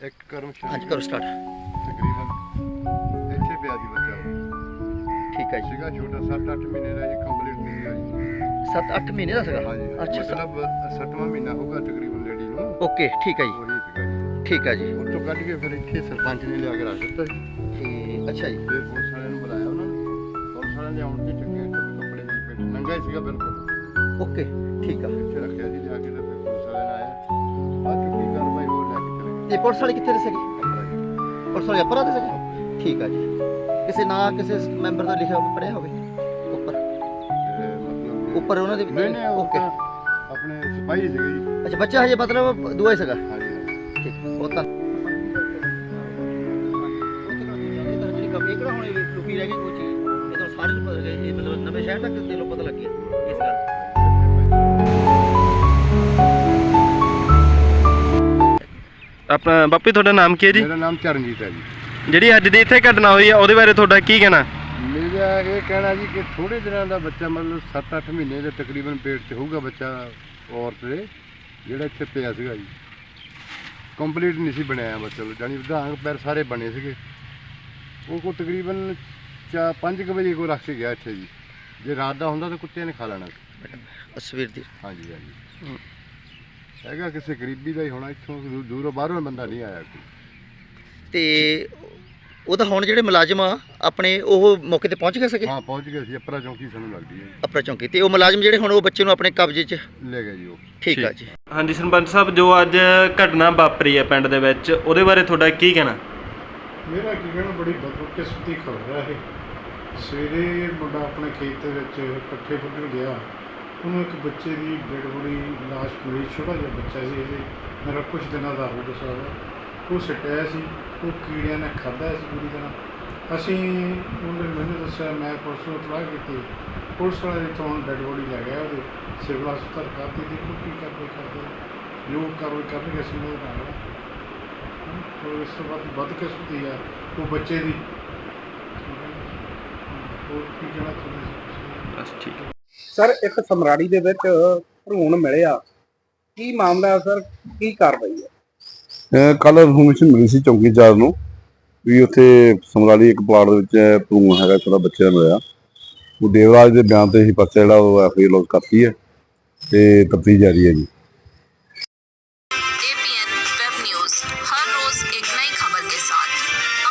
ਇੱਕ ਕਰਮ ਸ਼ਾਨ ਹਾਂਜੀ ਕਰੋ ਸਟਾਰਟ ਤਕਰੀਬਨ ਇੱਥੇ ਪਿਆ ਸੀ ਬੱਚਾ ਉਹ। ਠੀਕ ਹੈ ਜੀ ਸੀਗਾ ਛੋਟਾ 7-8 ਮਹੀਨੇ ਦਾ ਜੀ ਕੰਪਲੀਟ ਨਹੀਂ ਹੋਇਆ ਜੀ 7-8 ਮਹੀਨੇ ਦਾ ਸੀਗਾ ਹਾਂਜੀ ਅੱਛਾ ਸਰ ਮਤਲਬ 7ਵਾਂ ਮਹੀਨਾ ਹੋਊਗਾ ਤਕਰੀਬਨ ਲੇਡੀ ਨੂੰ ਓਕੇ ਠੀਕ ਹੈ ਜੀ ਉਹੀ ਸੀਗਾ ਜੀ ਠੀਕ ਹੈ ਜੀ ਉੱਥੋਂ ਕੱਢ ਕੇ ਫਿਰ ਇੱਥੇ ਸਰਪੰਚ ਨੇ ਲਿਆ ਕੇ ਰੱਖ ਦਿੱਤਾ ਜੀ ਤੇ ਅੱਛਾ ਜੀ ਫਿਰ ਪੁਲਿਸ ਵਾਲਿਆਂ ਨੂੰ ਬੁਲਾਇਆ ਉਹਨਾਂ ਨੇ ਪੁਲਿਸ ਵਾਲਿਆਂ ਨੇ ਆਉਣ ਤੇ ਚੱਕੇ ਤੇ ਕੱਪੜੇ ਦੇ ਪੇਟ ਨੰਗਾ ਹੀ ਸੀਗਾ ਬਿਲਕੁਲ ਓਕੇ ਠੀਕ ਆ ਇੱਥੇ ਰੱਖਿਆ ਜੀ ਲਿਆ ਕੇ ਤੇ ਫਿਰ ਗਏ ਇਹ ਪੁਲਿਸ ਵਾਲੇ ਕਿੱਥੇ ਦੇ ਸੀਗੇ। ਪੁਲਿਸ ਵਾਲੇ ਅਪਰਾ ਦੇ ਸੀਗੇ ਠੀਕ ਆ ਜੀ। ਕਿਸੇ ਨਾਂ ਕਿਸੇ ਮੈਂਬਰ ਦਾ ਲਿਖਿਆ ਹੋਵੇ ਪੜਿਆ ਹੋਵੇ। ਉੱਪਰ। ਤੇ ਮਤਲਬ ਉੱਪਰ ਉਹਨਾਂ ਦੇ ਨਹੀਂ ਨਹੀਂ ਓਕੇ। ਤਾਂ ਆਪਣੇ ਸਿਪਾਹੀ ਸੀਗੇ ਜੀ। ਅੱਛਾ ਬੱਚਾ ਹਜੇ ਮਤਲਬ ਦੂਆ ਹੀ ਸੀਗਾ? ਠੀਕ ਉਹ ਤਾਂ ਜਿਹੜੀ ਕਮੀ ਕਿਹੜਾ ਹੁਣ ਲੁਕੀ ਰਹਿ ਗਈ ਕੋਈ ਚੀਜ਼ ਇਹ ਤਾਂ ਸਾਰੇ ਨੂੰ ਪਤਾ ਲੱਗ ਇਹ ਮਤਲਬ ਨਵੇਂ ਸ਼ਹਿਰ ਤੱਕ ਦੇ ਨੂੰ ਪਤਾ ਲੱਗ ਗਿਆ ਇਸ ਗੱਲ। ਆਪਣਾ ਬਾਪੂ ਤੁਹਾਡਾ ਨਾਮ ਕੀ ਹੈ ਜੀ? ਮੇਰਾ ਨਾਮ ਚਰਨਜੀਤ ਹੈ ਜੀ। ਜਿਹੜੀ ਅੱਜ ਦੀ ਇੱਥੇ ਘਟਨਾ ਹੋਈ ਹੈ ਉਹਦੇ ਬਾਰੇ ਤੁਹਾਡਾ ਕੀ ਕਹਿਣਾ? ਮੇਰਾ ਇਹ ਕਹਿਣਾ ਜੀ ਕਿ ਥੋੜੇ ਦਿਨਾਂ ਦਾ ਬੱਚਾ ਮਤਲਬ 7-8 ਮਹੀਨੇ ਦੇ ਤਕਰੀਬਨ ਪੇਟ 'ਚ ਹੋਊਗਾ ਬੱਚਾ ਔਰਤ ਦੇ ਜਿਹੜਾ ਇੱਥੇ ਪਿਆ ਸੀਗਾ ਜੀ। ਕੰਪਲੀਟ ਨਹੀਂ ਸੀ ਬਣਾਇਆ ਬੱਚਾ ਜਾਨੀ ਵਿਧਾਂਗ ਪੈਰ ਸਾਰੇ ਬਣੇ ਸੀਗੇ। ਉਹ ਕੋ ਤਕਰੀਬਨ ਚਾ 5 ਵਜੇ ਕੋ ਰੱਖ ਕੇ ਗਿਆ ਇੱਥੇ ਜੀ। ਜੇ ਰਾਤ ਦਾ ਹੁੰਦਾ ਤਾਂ ਕੁੱਤਿਆਂ ਨੇ ਖਾ ਲੈਣਾ ਸੀ। ਤਸਵੀਰ ਦੀ ਹਾਂਜੀ ਹਾਂਜੀ। ਹੈਗਾ ਕਿਸੇ ਗਰੀਬੀ ਦਾ ਹੀ ਹੋਣਾ ਇੱਥੋਂ ਦੂ- ਦੂਰੋਂ ਬਾਹਰੋਂ ਬੰਦਾ ਨਹੀਂ ਆਇਆ ਕੋਈ। ਤੇ ਉਹ ਤਾਂ ਹੁਣ ਜਿਹੜੇ ਮੁਲਾਜ਼ਮ ਆ ਆਪਣੇ ਉਹ ਮੌਕੇ ਤੇ ਪਹੁੰਚ ਗਏ ਸੀਗੇ? ਹਾਂ ਪਹੁੰਚ ਗਏ ਸੀ ਅਪਰਾ ਚੌਂਕੀ ਸਾਨੂੰ ਲੱਗਦੀ ਹੈ। ਅਪਰਾ ਚੌਂਕੀ ਤੇ ਉਹ ਮੁਲਾਜ਼ਮ ਜਿਹੜੇ ਹੁਣ ਉਹ ਬੱਚੇ ਨੂੰ ਆਪਣੇ ਕਬਜ਼ੇ 'ਚ? ਲੈ ਗਏ ਜੀ ਉਹ। ਠੀਕ ਆ ਜੀ। ਹਾਂਜੀ ਸਰਪੰਚ ਸਾਹਿਬ ਜੋ ਅੱਜ ਘਟਨਾ ਵਾਪਰੀ ਹੈ ਪਿੰਡ ਦੇ ਵਿੱਚ ਉਹਦੇ ਬਾਰੇ ਤੁਹਾਡਾ ਕੀ ਕਹਿਣਾ? ਮੇਰਾ ਕੀ ਕਹਿਣਾ ਬੜੀ ਬਦਕਿਸਮਤੀ ਖਬਰ ਹੈ ਇਹ। ਸਵੇਰੇ ਮੁੰਡਾ ਆਪਣੇ ਖੇਤ ਦੇ ਵਿੱਚ ਪੱਠੇ ਵੱਢਣ ਗਿਆ। ਉਹਨੂੰ ਇੱਕ ਬੱਚੇ ਦੀ ਡੈਡ ਬੋਡੀ ਲਾਸ਼ ਮਿਲੀ ਛੋਟਾ ਜਿਹਾ ਬੱਚਾ ਸੀ ਇਹਦੇ ਮੇਰਾ ਕੁਝ ਦਿਨਾਂ ਦਾ ਹੋ ਸਕਦਾ ਉਹ ਸਟਿਆ ਸੀ ਉਹ ਕੀੜਿਆਂ ਨੇ ਖਾਧਾ ਸੀ ਪੂਰੀ ਤਰ੍ਹਾਂ। ਅਸੀਂ ਉਹਨੇ ਮੈਨੂੰ ਦੱਸਿਆ ਮੈਂ ਪੁਲਿਸ ਨੂੰ ਇਤਲਾਹ ਕੀਤੀ। ਪੁਲਿਸ ਵਾਲੇ ਇੱਥੋਂ ਹੁਣ ਡੈਡ ਬੋਡੀ ਲੈ ਗਿਆ ਉਹਦੇ ਸਿਵਲ ਹਸਪਤਾਲ ਖਾਤੀ ਦੇਖੋ ਕੀ ਕਰਦੇ ਕਰਦੇ। ਜੋ ਕਾਰਵਾਈ ਕਰਨਗੇ ਅਸੀਂ ਉਹਦੇ ਨਾਲ ਹਾਂ, ਇਸ ਤੋਂ ਬਾਅਦ ਬਦਕਿਸਮਤੀ ਆ ਉਹ ਬੱਚੇ ਦੀ। ਹੋਰ ਕੀ ਕਹਿਣਾ ਚਾਹੁੰਦੇ ਬਸ ਠੀਕ ਸਰ, ਇੱਕ ਸਮਰਾੜੀ ਦੇ ਵਿੱਚ ਭਰੂਣ ਮਿਲਿਆ। ਕੀ ਮਾਮਲਾ ਹੈ ਸਰ? ਕੀ ਕਾਰਵਾਈ ਹੈ? ਕੱਲ ਇਨਫੋਰਮੇਸ਼ਨ ਮਿਲੀ ਸੀ ਚੌਂਕੀਦਾਰ ਨੂੰ ਵੀ ਉੱਥੇ ਸਮਰਾਲੀ ਇੱਕ ਪਲਾਟ ਦੇ ਵਿੱਚ ਭਰੂਣ ਹੈਗਾ ਥੋੜਾ ਬੱਚਾ ਮਿਲਿਆ ਉਹ ਦੇਵਰਾਜ ਦੇ ਬਿਆਨ ਤੇ ਹੀ ਪਰਚਾ ਜਿਹੜਾ ਉਹ ਐਫਆਈਆਰ ਲੌਜ ਕਰਤੀ ਹੈ ਤੇ ਤਫਤੀਸ਼ ਜਾਰੀ ਹੈ ਜੀ।